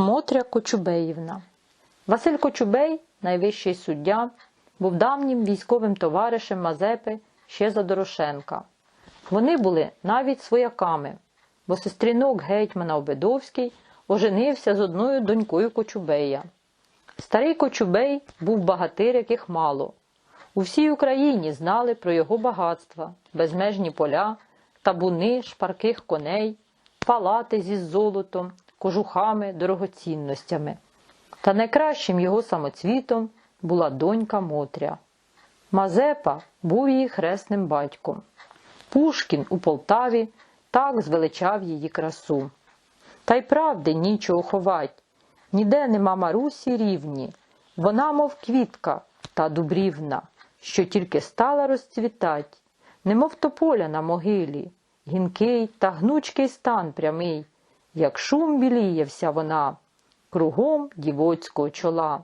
Мотря Кочубеївна. Василь Кочубей, найвищий суддя, був давнім військовим товаришем Мазепи ще за Дорошенка. Вони були навіть свояками, бо сестрінок гетьмана Обедовський оженився з одною донькою Кочубея. Старий Кочубей був багатир, яких мало. У всій Україні знали про його багатства, безмежні поля, табуни шпарких коней, палати зі золотом, кожухами, дорогоцінностями. Та найкращим його самоцвітом була донька Мотря. Мазепа був її хресним батьком. Пушкін у Полтаві так звеличав її красу. Та й правди нічого ховать. Ніде нема Марусі рівні. Вона, мов квітка та дубрівна, що тільки стала розцвітать, немов тополя на могилі, гінкий та гнучкий стан прямий, як шум біліє вся вона, кругом дівоцького чола,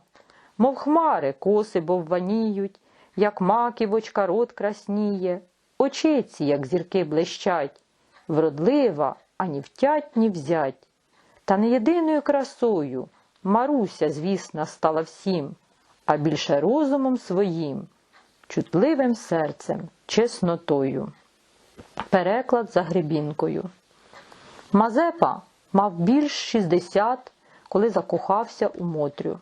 мов хмари коси бовваніють, як маківочка рот красніє, очиці, як зірки блищать, вродлива, ані втять, ні взять. Та не єдиною красою Маруся, звісна, стала всім, а більше розумом своїм, чутливим серцем, чеснотою. Переклад за гребінкою. Мазепа мав більш 60, коли закохався у Мотрю.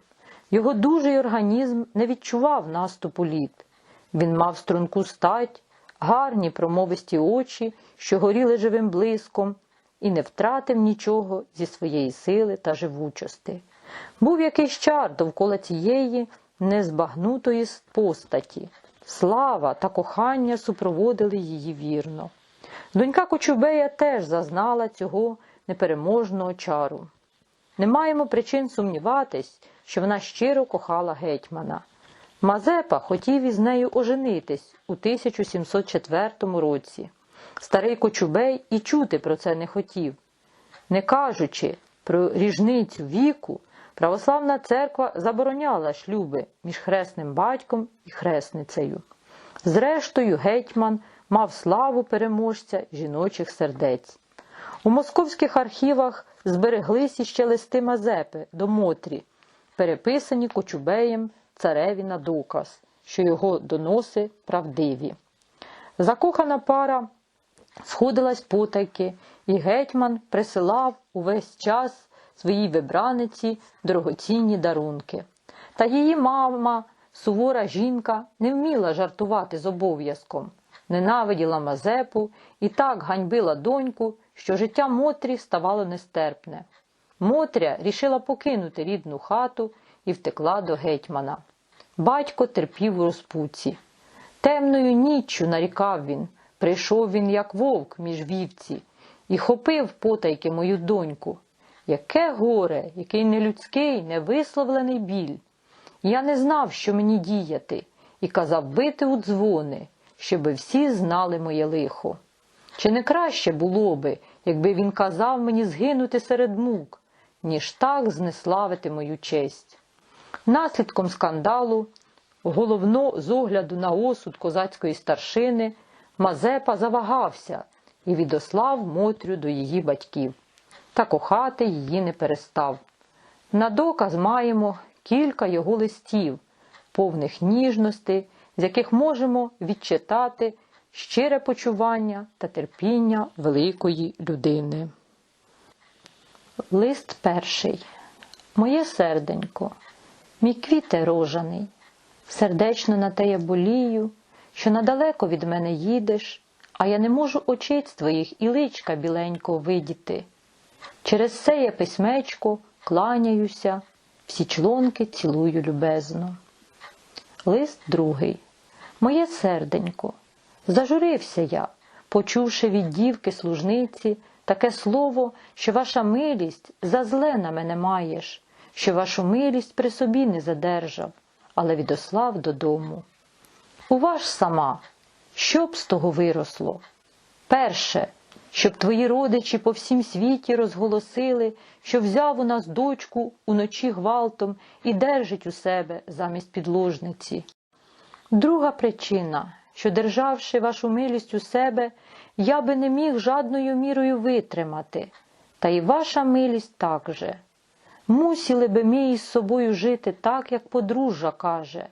Його дужий організм не відчував наступу літ. Він мав струнку стать, гарні промовисті очі, що горіли живим блиском, і не втратив нічого зі своєї сили та живучости. Був якийсь чар довкола цієї незбагнутої постаті. Слава та кохання супроводили її вірно. Донька Кочубея теж зазнала цього непереможного чару. Не маємо причин сумніватись, що вона щиро кохала гетьмана. Мазепа хотів із нею оженитись у 1704 році. Старий Кочубей і чути про це не хотів. Не кажучи про ріжницю віку, православна церква забороняла шлюби між хресним батьком і хресницею. Зрештою, гетьман мав славу переможця жіночих сердець. У московських архівах збереглися ще листи Мазепи до Мотрі, переписані Кочубеєм цареві на доказ, що його доноси правдиві. Закохана пара сходилась потайки, і гетьман присилав увесь час своїй вибраниці дорогоцінні дарунки. Та її мама, сувора жінка, не вміла жартувати з обов'язком, ненавиділа Мазепу і так ганьбила доньку, що життя Мотрі ставало нестерпне. Мотря рішила покинути рідну хату і втекла до гетьмана. Батько терпів у розпуці. Темною ніччю нарікав він, прийшов він, як вовк між вівці, і хопив потайки мою доньку. Яке горе, який нелюдський, невисловлений біль. Я не знав, що мені діяти, і казав бити у дзвони, щоби всі знали моє лихо. Чи не краще було би, якби він казав мені згинути серед мук, ніж так знеславити мою честь? Наслідком скандалу, головно з огляду на осуд козацької старшини, Мазепа завагався і відослав Мотрю до її батьків, та кохати її не перестав. На доказ маємо кілька його листів, повних ніжностей, з яких можемо відчитати щире почування та терпіння великої людини. Лист перший. Моє серденько, мій квіте рожаний, сердечно на те я болію, що надалеко від мене їдеш, а я не можу очиць твоїх і личка біленького видіти. Через це я письмечко кланяюся, всі члонки цілую любезно. Лист другий. Моє серденько, зажурився я, почувши від дівки служниці таке слово, що ваша милість за зле на мене маєш, що вашу милість при собі не задержав, але відослав додому. Уваж сама, що б з того виросло? Перше, щоб твої родичі по всім світі розголосили, що взяв у нас дочку уночі гвалтом і держить у себе замість підложниці. Друга причина, що, державши вашу милість у себе, я би не міг жадною мірою витримати, та й ваша милість также. мусили би ми із собою жити так, як подружжя каже,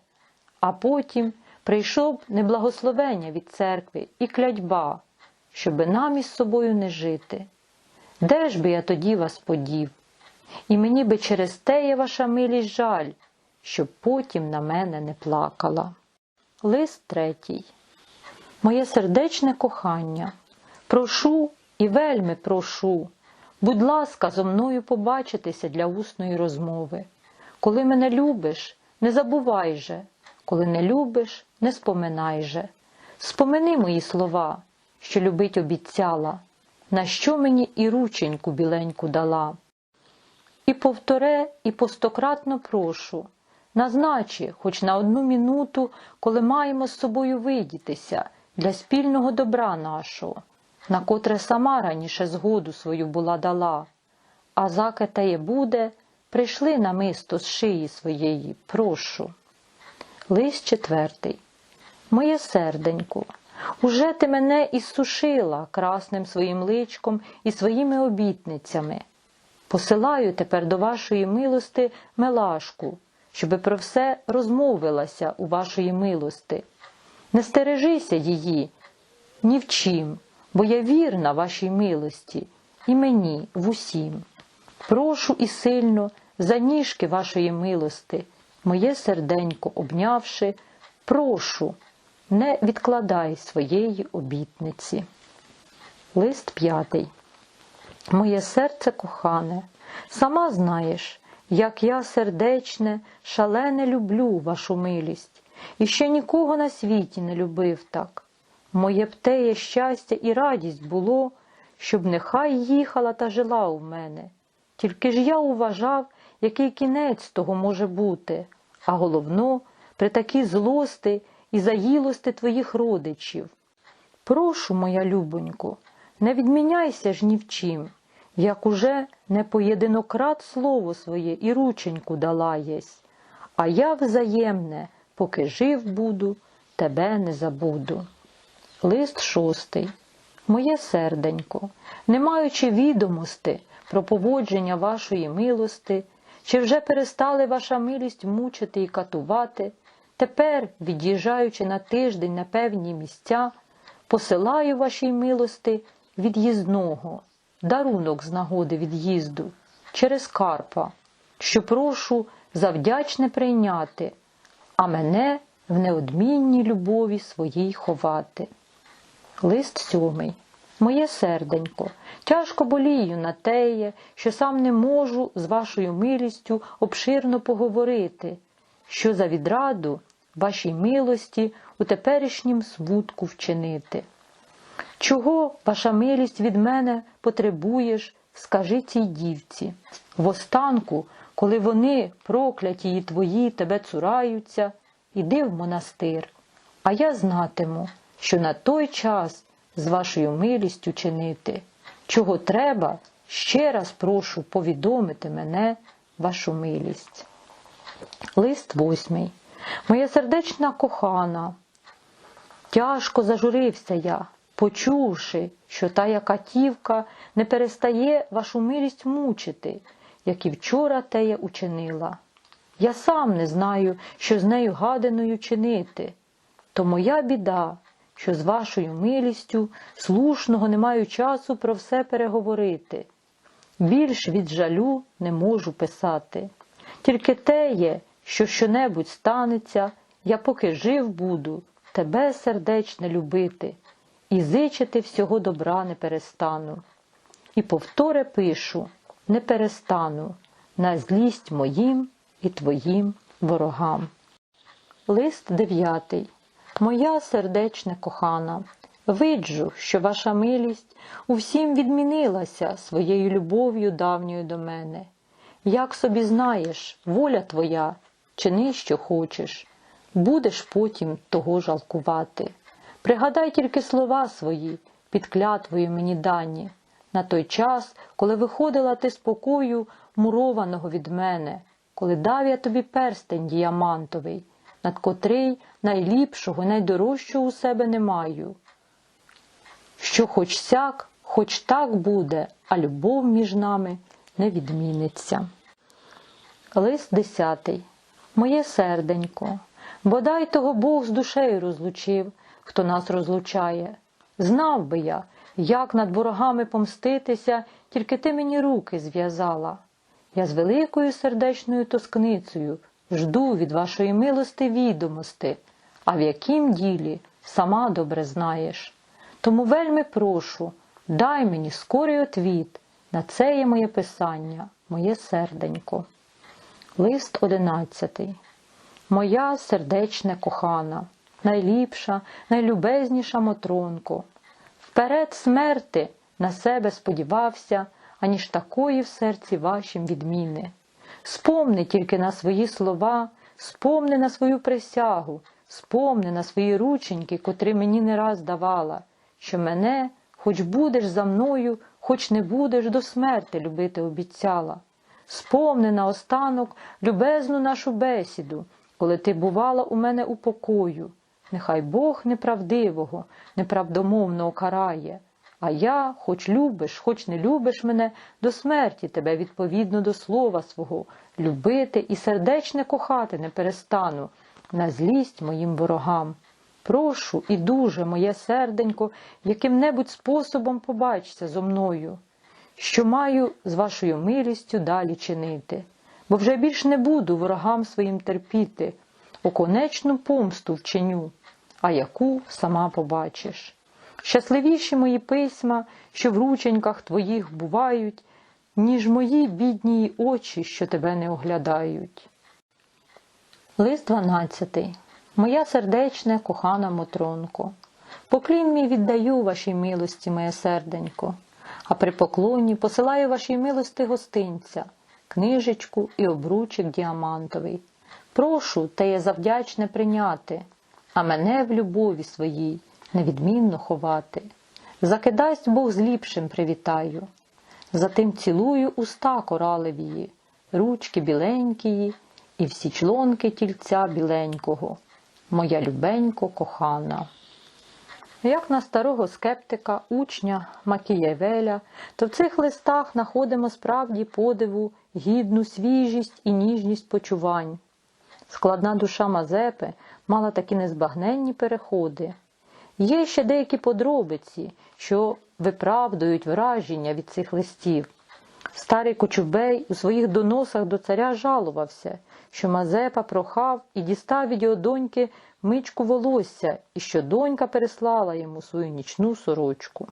а потім прийшов неблагословення від церкви і клятьба, щоби нам із собою не жити. Де ж би я тоді вас подів? І мені би через те є ваша милість жаль, щоб потім на мене не плакала. Лист третій. Моє сердечне кохання, прошу і вельми прошу, будь ласка, зо мною побачитися для усної розмови. Коли мене любиш, не забувай же, коли не любиш, не споминай же. Спомини мої слова, що любить обіцяла, на що мені і рученьку біленьку дала. І повторе, і постократно прошу, назначи, хоч на одну минуту, коли маємо з собою видітися для спільного добра нашого, на котре сама раніше згоду свою була дала. А заке теє буде, прийшли намисто з шиї своєї, прошу. Лист четвертий. Моє серденько, уже ти мене ісушила красним своїм личком і своїми обітницями. Посилаю тепер до вашої милости мелашку, щоби про все розмовилася у вашої милости. Не стережися її ні в чим, бо я вірна вашій милості і мені в усім. Прошу і сильно за ніжки вашої милости, моє серденько обнявши, прошу, не відкладай своєї обітниці. Лист п'ятий. Моє серце кохане, сама знаєш, як я сердечне, шалене люблю вашу милість, і ще нікого на світі не любив так. Моє птеє щастя і радість було, щоб нехай їхала та жила у мене. Тільки ж я уважав, який кінець того може бути, а головно, при такій злости і заїлости твоїх родичів. Прошу, моя любонько, не відміняйся ж ні в чим, як уже не поєдинократ слово своє і рученьку дала єсь, а я взаємне, поки жив буду, тебе не забуду. Лист шостий. Моє серденько, не маючи відомости про поводження вашої милости, чи вже перестали ваша милість мучити і катувати, тепер, від'їжджаючи на тиждень на певні місця, посилаю вашій милости від'їзного, дарунок з нагоди від'їзду через Карпа, що прошу завдячне прийняти, а мене в неодмінній любові своїй ховати. Лист сьомий. Моє серденько, тяжко болію на теє, що сам не можу з вашою милістю обширно поговорити, що за відраду вашій милості у теперішнім смутку вчинити. Чого ваша милість від мене потребуєш, скажи цій дівці. В останку, коли вони, прокляті і твої, тебе цураються, іди в монастир, а я знатиму, що на той час з вашою милістю чинити, чого треба, ще раз прошу повідомити мене, вашу милість. Лист восьмий. Моя сердечна кохана, тяжко зажурився я, почувши, що та катівка не перестає вашу милість мучити, як і вчора тея учинила. Я сам не знаю, що з нею гаданою чинити, то моя біда, що з вашою милістю слушного не маю часу про все переговорити. Більш від жалю не можу писати. Тільки те є, що щонебудь станеться, я поки жив буду, тебе сердечно любити, і зичити всього добра не перестану. І повторе пишу, не перестану на злість моїм і твоїм ворогам. Лист дев'ятий. Моя сердечне кохана, виджу, що ваша милість усім відмінилася своєю любов'ю давньою до мене. Як собі знаєш, воля твоя, чини, що хочеш, будеш потім того жалкувати. Пригадай тільки слова свої, під клятвою мені дані, на той час, коли виходила ти з покою мурованого від мене, коли дав я тобі перстень діамантовий, над котрий найліпшого, найдорожчого у себе не маю. Що хоч сяк, хоч так буде, а любов між нами не відміниться. Лист десятий. Моє серденько, бодай того Бог з душею розлучив, хто нас розлучає. Знав би я, як над ворогами помститися, тільки ти мені руки зв'язала. Я з великою сердечною тоскницею жду від вашої милости відомости, а в яким ділі сама добре знаєш. Тому вельми прошу, дай мені скорий отвіт, на це є моє писання, моє серденько. Лист одинадцятий. Моя сердечне кохана, найліпша, найлюбезніша Мотронко. Вперед смерти на себе сподівався, аніж такої в серці вашім відміни. Спомни тільки на свої слова, спомни на свою присягу, спомни на свої рученьки, котрі мені не раз давала, що мене, хоч будеш за мною, хоч не будеш до смерти любити обіцяла. Спомни наостанок любезну нашу бесіду, коли ти бувала у мене у покою. Нехай Бог неправдивого, неправдомовного карає, а я, хоч любиш, хоч не любиш мене, до смерті тебе відповідно до слова свого, любити і сердечне кохати не перестану, на злість моїм ворогам. Прошу і дуже, моє серденько, яким-небудь способом побачся зо мною. Що маю з вашою милістю далі чинити, бо вже більш не буду ворогам своїм терпіти, оконечну помсту вченю, а яку сама побачиш. Щасливіші мої письма, що в рученьках твоїх бувають, ніж мої бідні очі, що тебе не оглядають. Лист 12. Моя сердечне, кохана Мотронко, поклін мій віддаю вашій милості, моє серденько а при поклоні посилаю вашій милости гостинця, книжечку і обручик діамантовий. Прошу теє завдячне прийняти, а мене в любові своїй невідмінно ховати. Закидасть Бог з ліпшим привітаю. Затим цілую уста коралевії, ручки біленькії і всі члонки тільця біленького, моя любенько кохана. Як на старого скептика, учня Макієвеля, то в цих листах знаходимо справді подиву, гідну свіжість і ніжність почувань. Складна душа Мазепи мала такі незбагненні переходи. Є ще деякі подробиці, що виправдують враження від цих листів. Старий Кочубей у своїх доносах до царя жалувався, що Мазепа прохав і дістав від його доньки мичку волосся і що донька переслала йому свою нічну сорочку.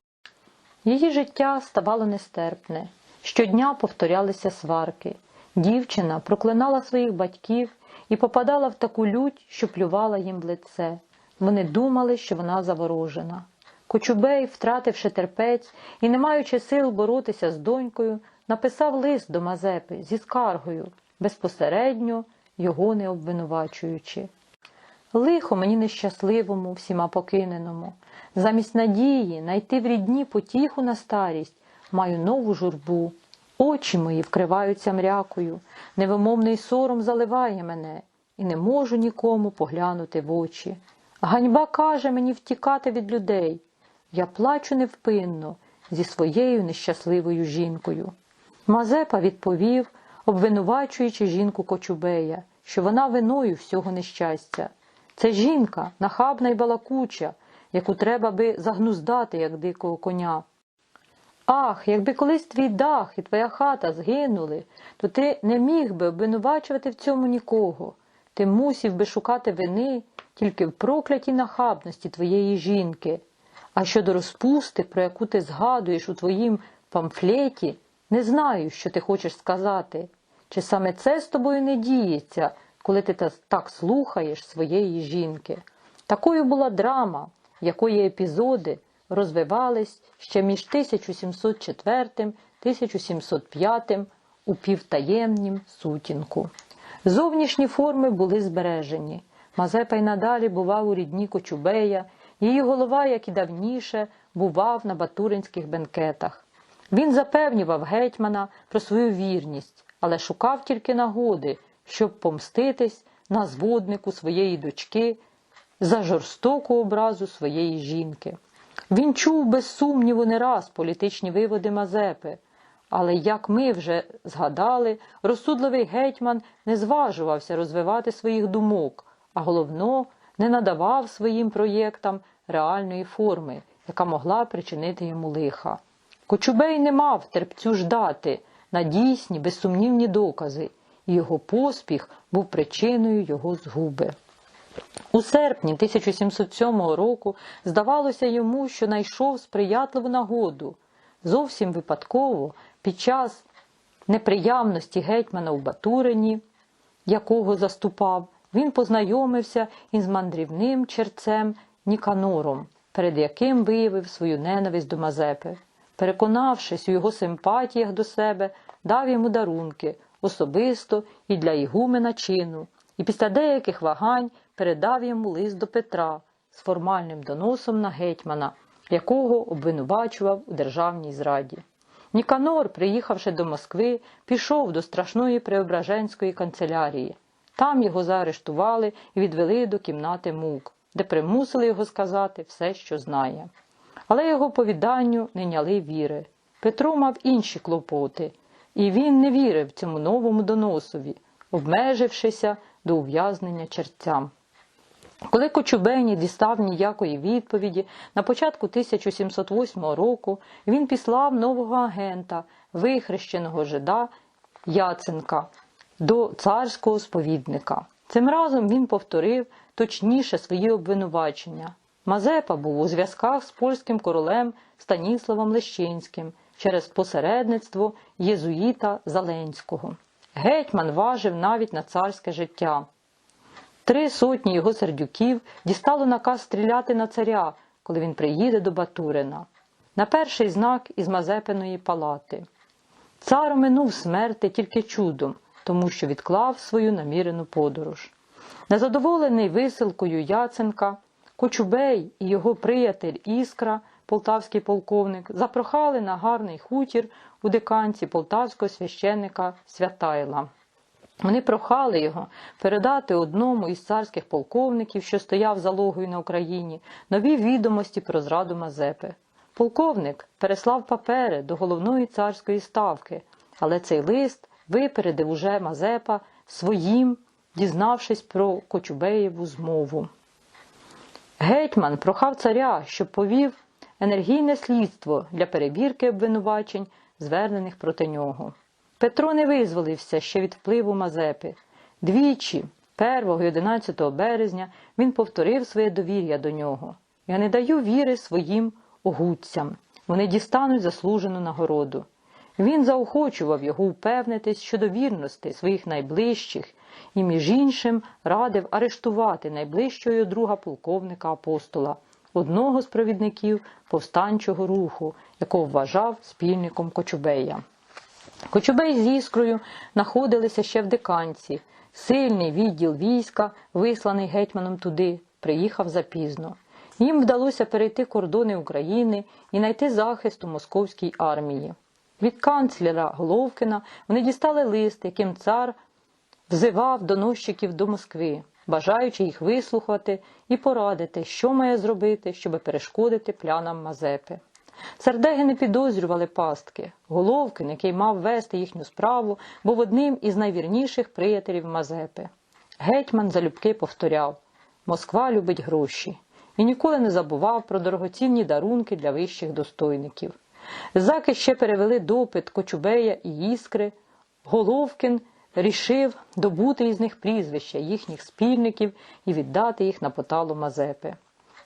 Її життя ставало нестерпне. Щодня повторялися сварки. Дівчина проклинала своїх батьків і попадала в таку лють, що плювала їм в лице. Вони думали, що вона заворожена. Кочубей, втративши терпець і не маючи сил боротися з донькою, написав лист до Мазепи зі скаргою, безпосередньо його не обвинувачуючи. Лихо мені нещасливому, всіма покиненому. Замість надії найти в рідні потіху на старість маю нову журбу. Очі мої вкриваються мрякою, невимовний сором заливає мене, і не можу нікому поглянути в очі. Ганьба каже мені втікати від людей. Я плачу невпинно зі своєю нещасливою жінкою. Мазепа відповів, обвинувачуючи жінку Кочубея, що вона виною всього нещастя. Це жінка, нахабна й балакуча, яку треба би загнуздати, як дикого коня. Ах, якби колись твій дах і твоя хата згинули, то ти не міг би обвинувачувати в цьому нікого. Ти мусів би шукати вини тільки в проклятій нахабності твоєї жінки. А щодо розпусти, про яку ти згадуєш у твоїм памфлеті, не знаю, що ти хочеш сказати. Чи саме це з тобою не діється? коли ти так слухаєш своєї жінки. Такою була драма, якої епізоди розвивались ще між 1704 1705 у півтаємнім сутінку. Зовнішні форми були збережені. Мазепа й надалі бував у рідні Кочубея, її голова, як і давніше, бував на батуринських бенкетах. Він запевнював гетьмана про свою вірність, але шукав тільки нагоди, щоб помститись на зводнику своєї дочки за жорстоку образу своєї жінки. Він чув без сумніву не раз політичні виводи Мазепи, Але, як ми вже згадали, розсудливий гетьман не зважувався розвивати своїх думок, а головно, не надавав своїм проєктам реальної форми, яка могла причинити йому лиха. Кочубей не мав терпцю ждати на дійсні, безсумнівні докази, і його поспіх був причиною його згуби. У серпні 1707 року здавалося йому, що знайшов сприятливу нагоду. Зовсім випадково, під час неприявності гетьмана у Батурині, якого заступав, він познайомився із мандрівним черцем Ніканором, перед яким виявив свою ненависть до Мазепи. Переконавшись у його симпатіях до себе, дав йому дарунки особисто і для ігумена чину, і після деяких вагань передав йому лист до Петра з формальним доносом на гетьмана, якого обвинувачував у державній зраді. Ніканор, приїхавши до Москви, пішов до страшної Преображенської канцелярії. Там його заарештували і відвели до кімнати мук, де примусили його сказати все, що знає. Але його повіданню не няли віри. Петро мав інші клопоти, і він не вірив цьому новому доносові, обмежившися до ув'язнення черцям. Коли Кочубей не дістав ніякої відповіді, на початку 1708 року він післав нового агента, вихрещеного жида Яценка, до царського сповідника. Цим разом він повторив точніше свої обвинувачення. Мазепа був у зв'язках з польським королем Станіславом Лещинським через посередництво єзуїта Заленського. Гетьман важив навіть на царське життя. Три сотні його сердюків дістало наказ стріляти на царя, коли він приїде до Батурина. На перший знак із Мазепиної палати. Цар минув смерти тільки чудом, тому що відклав свою намірену подорож. Незадоволений висилкою Яценка, Кочубей і його приятель Іскра, полтавський полковник, запрохали на гарний хутір у диканці полтавського священника Святайла. Вони прохали його передати одному із царських полковників, що стояв залогою на Україні, нові відомості про зраду Мазепи. Полковник переслав папери до головної царської ставки, але цей лист випередив уже Мазепа своїм, дізнавшись про Кочубеєву змову. Гетьман прохав царя, щоб повів енергійне слідство для перевірки обвинувачень, звернених проти нього. Петро не визволився ще від впливу Мазепи. Двічі, 1 і 11 березня, він повторив своє довір'я до нього. Я не даю віри своїм огудцям. Вони дістануть заслужену нагороду. Він заохочував його упевнитись щодо вірності своїх найближчих і, між іншим, радив арештувати найближчого друга полковника апостола, одного з провідників повстанчого руху, якого вважав спільником Кочубея. Кочубей з іскрою знаходилися ще в диканці. Сильний відділ війська, висланий гетьманом туди, приїхав запізно. Їм вдалося перейти кордони України і знайти захист у московській армії. Від канцлера Головкіна вони дістали лист, яким цар взивав доносчиків до Москви, бажаючи їх вислухати і порадити, що має зробити, щоб перешкодити плянам Мазепи. Сердеги не підозрювали пастки. Головкин, який мав вести їхню справу, був одним із найвірніших приятелів Мазепи. Гетьман залюбки повторяв Москва любить гроші і ніколи не забував про дорогоцінні дарунки для вищих достойників. Заки ще перевели допит Кочубея і Іскри. Головкін рішив добути із них прізвища їхніх спільників і віддати їх на поталу Мазепи.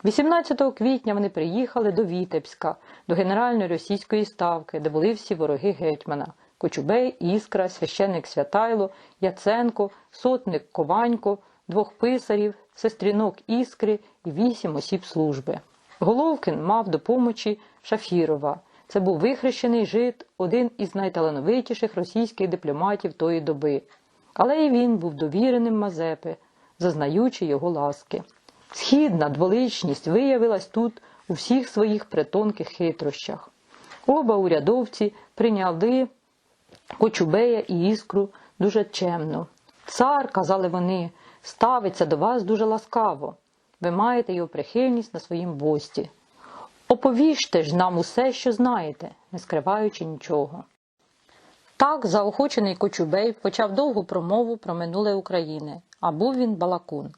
18 квітня вони приїхали до Вітебська, до генеральної російської ставки, де були всі вороги гетьмана Кочубей, Іскра, священник Святайло, Яценко, сотник Кованько, двох писарів, сестрінок Іскри і вісім осіб служби. Головкін мав до Шафірова. Це був вихрещений жид, один із найталановитіших російських дипломатів тої доби. Але і він був довіреним Мазепи, зазнаючи його ласки. Східна дволичність виявилась тут у всіх своїх притонких хитрощах. Оба урядовці прийняли Кочубея і іскру дуже чемно. Цар, казали вони, ставиться до вас дуже ласкаво. Ви маєте його прихильність на своїм бості. Оповіжте ж нам усе, що знаєте, не скриваючи нічого. Так, заохочений Кочубей почав довгу промову про минуле України, а був він балакун.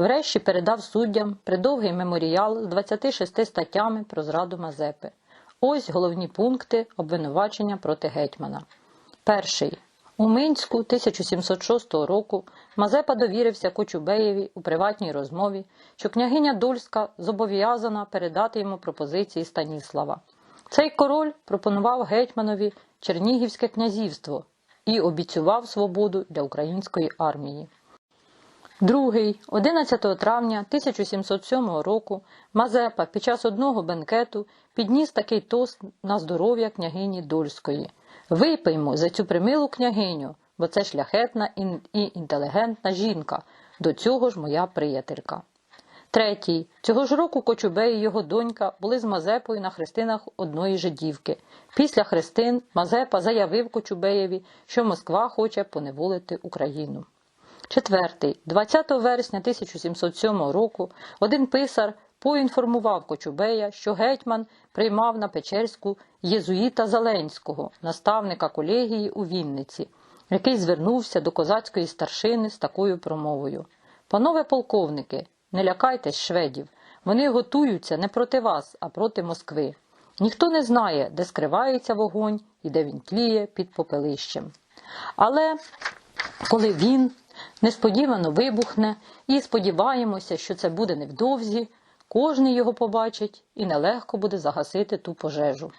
Врешті передав суддям придовгий меморіал з 26 статтями про зраду Мазепи. Ось головні пункти обвинувачення проти гетьмана. Перший. У Минську 1706 року Мазепа довірився Кочубеєві у приватній розмові, що княгиня Дольська зобов'язана передати йому пропозиції Станіслава. Цей король пропонував гетьманові Чернігівське князівство і обіцював свободу для української армії. Другий, 11 травня 1707 року, Мазепа під час одного бенкету підніс такий тост на здоров'я княгині Дольської. Випиймо за цю примилу княгиню, бо це шляхетна і інтелігентна жінка, до цього ж моя приятелька. Третій. Цього ж року Кочубей і його донька були з Мазепою на хрестинах одної жидівки. Після хрестин Мазепа заявив Кочубеєві, що Москва хоче поневолити Україну. Четвертий. 20 вересня 1707 року один писар поінформував Кочубея, що гетьман приймав на Печерську єзуїта Зеленського, наставника колегії у Вінниці, який звернувся до козацької старшини з такою промовою. Панове полковники, не лякайтесь шведів, вони готуються не проти вас, а проти Москви. Ніхто не знає, де скривається вогонь і де він тліє під попелищем. Але коли він несподівано вибухне і сподіваємося, що це буде невдовзі, кожний його побачить і нелегко буде загасити ту пожежу.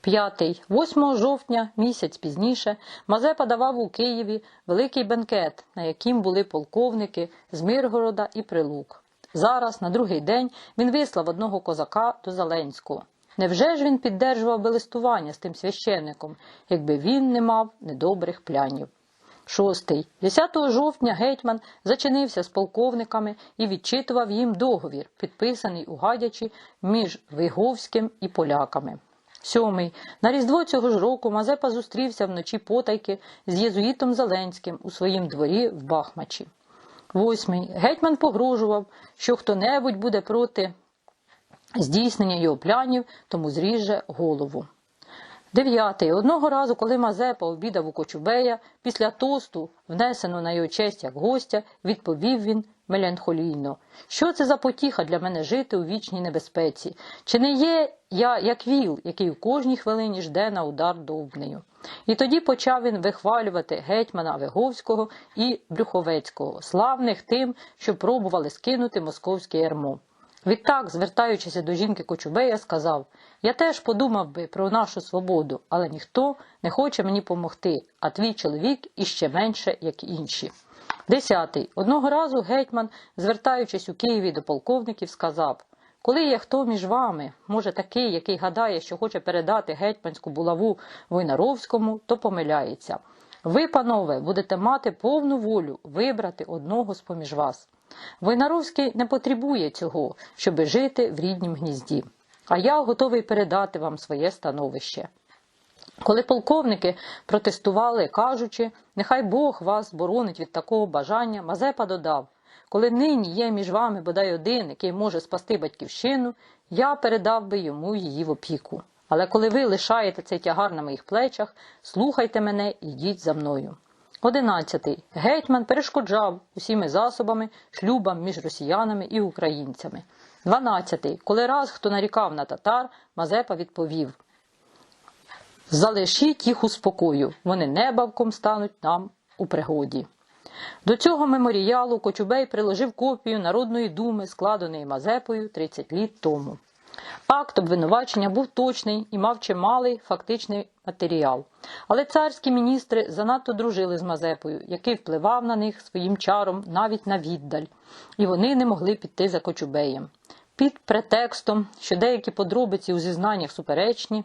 П'ятий, 8 жовтня, місяць пізніше, Мазепа давав у Києві великий бенкет, на яким були полковники з Миргорода і Прилук. Зараз, на другий день, він вислав одного козака до Зеленського. Невже ж він піддержував би листування з тим священником, якби він не мав недобрих плянів? Шостий. 10 жовтня гетьман зачинився з полковниками і відчитував їм договір, підписаний у Гадячі між Виговським і поляками. Сьомий. На Різдво цього ж року Мазепа зустрівся вночі потайки з єзуїтом Зеленським у своїм дворі в Бахмачі. Восьмий. Гетьман погрожував, що хто-небудь буде проти здійснення його планів, тому зріже голову. Дев'ятий. Одного разу, коли Мазепа обідав у Кочубея, після тосту, внесену на його честь як гостя, відповів він меланхолійно. Що це за потіха для мене жити у вічній небезпеці? Чи не є я як віл, який в кожній хвилині жде на удар довбнею? І тоді почав він вихвалювати гетьмана Виговського і Брюховецького, славних тим, що пробували скинути московське ярмо. Відтак, звертаючися до жінки Кочубея, сказав Я теж подумав би про нашу свободу, але ніхто не хоче мені помогти, а твій чоловік іще менше, як інші. Десятий. Одного разу гетьман, звертаючись у Києві до полковників, сказав Коли є хто між вами, може такий, який гадає, що хоче передати гетьманську булаву Войнаровському, то помиляється. Ви, панове, будете мати повну волю вибрати одного з поміж вас. Войнаровський не потребує цього, щоби жити в ріднім гнізді, а я готовий передати вам своє становище. Коли полковники протестували, кажучи, нехай Бог вас боронить від такого бажання, Мазепа додав коли нині є між вами бодай один, який може спасти батьківщину, я передав би йому її в опіку. Але коли ви лишаєте цей тягар на моїх плечах, слухайте мене і йдіть за мною. Одинадцятий. Гетьман перешкоджав усіми засобами шлюбам між росіянами і українцями. Дванадцятий. Коли раз хто нарікав на татар, Мазепа відповів Залишіть їх у спокою, вони небавком стануть нам у пригоді. До цього меморіалу Кочубей приложив копію Народної думи, складеної Мазепою 30 літ тому. Акт обвинувачення був точний і мав чималий фактичний матеріал. Але царські міністри занадто дружили з Мазепою, який впливав на них своїм чаром навіть на віддаль, і вони не могли піти за Кочубеєм. Під претекстом, що деякі подробиці у зізнаннях суперечні,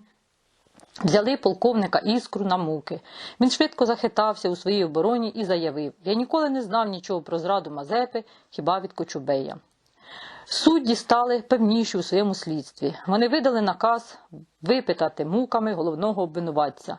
Взяли полковника іскру на муки. Він швидко захитався у своїй обороні і заявив: Я ніколи не знав нічого про зраду Мазепи, хіба від Кочубея. Судді стали певніші у своєму слідстві. Вони видали наказ випитати муками головного обвинуватця.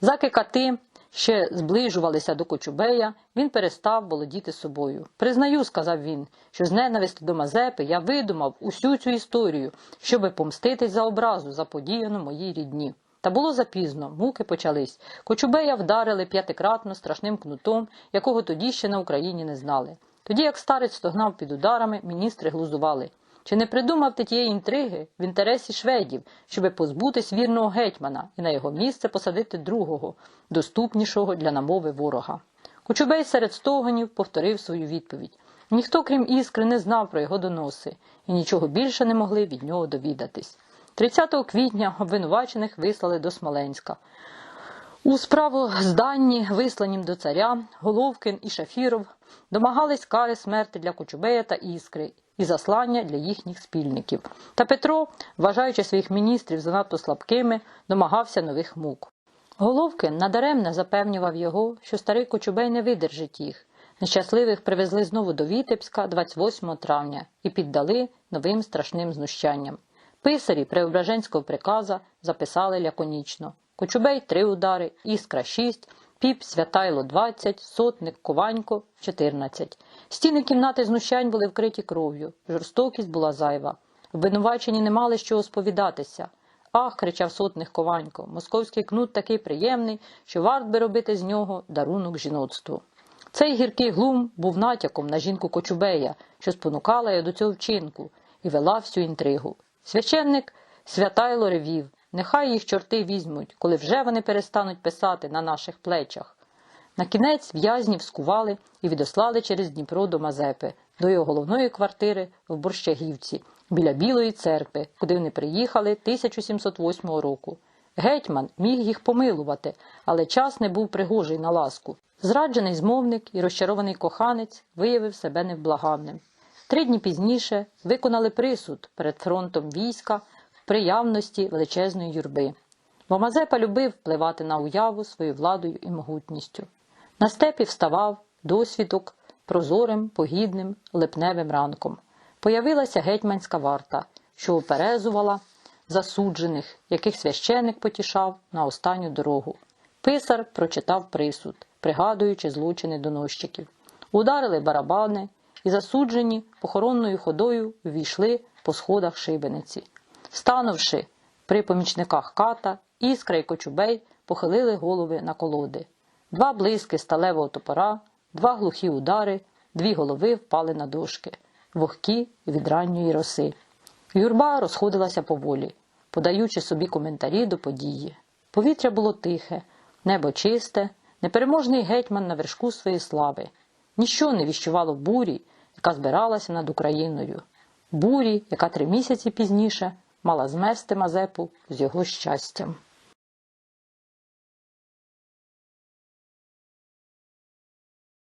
Заки кати ще зближувалися до Кочубея, він перестав володіти собою. Признаю, сказав він, що з ненависти до Мазепи я видумав усю цю історію, щоби помститись за образу, заподіяну моїй рідні. Та було запізно, муки почались. Кочубея вдарили п'ятикратно страшним кнутом, якого тоді ще на Україні не знали. Тоді, як старець стогнав під ударами, міністри глузували. Чи не придумав ти тієї інтриги в інтересі шведів, щоби позбутись вірного гетьмана і на його місце посадити другого, доступнішого для намови ворога? Кочубей серед стогонів повторив свою відповідь. Ніхто, крім іскри, не знав про його доноси і нічого більше не могли від нього довідатись. 30 квітня обвинувачених вислали до Смоленська. У справозданні, висланім до царя, Головкин і Шафіров домагались кари смерти для Кочубея та Іскри і заслання для їхніх спільників. Та Петро, вважаючи своїх міністрів занадто слабкими, домагався нових мук. Головкин надаремне запевнював його, що старий Кочубей не видержить їх. Нещасливих привезли знову до Вітебська 28 травня і піддали новим страшним знущанням. Писарі Преображенського приказа записали ляконічно. Кочубей три удари, Іскра шість, Піп Святайло 20, Сотник Кованько 14. Стіни кімнати знущань були вкриті кров'ю, жорстокість була зайва. Обвинувачені не мали з чого сповідатися. Ах, кричав сотник Кованько, московський кнут такий приємний, що варт би робити з нього дарунок жіноцтву. Цей гіркий глум був натяком на жінку Кочубея, що спонукала її до цього вчинку і вела всю інтригу. Священник святайло ревів, нехай їх чорти візьмуть, коли вже вони перестануть писати на наших плечах. На кінець в'язнів скували і відослали через Дніпро до Мазепи, до його головної квартири в Борщагівці, біля Білої церкви, куди вони приїхали 1708 року. Гетьман міг їх помилувати, але час не був пригожий на ласку. Зраджений змовник і розчарований коханець виявив себе невблаганним. Три дні пізніше виконали присуд перед фронтом війська в приявності величезної юрби. Бо Мазепа любив впливати на уяву своєю владою і могутністю. На степі вставав досвідок прозорим, погідним, липневим ранком. Появилася гетьманська варта, що оперезувала засуджених, яких священик потішав на останню дорогу. Писар прочитав присуд, пригадуючи злочини доносчиків. Ударили барабани і засуджені похоронною ходою ввійшли по сходах шибениці. Станувши при помічниках ката, іскра і кочубей похилили голови на колоди. Два блиски сталевого топора, два глухі удари, дві голови впали на дошки, вогкі від ранньої роси. Юрба розходилася поволі, подаючи собі коментарі до події. Повітря було тихе, небо чисте, непереможний гетьман на вершку своєї слави. Ніщо не віщувало бурі, яка збиралася над Україною. Бурі, яка три місяці пізніше мала змести Мазепу з його щастям.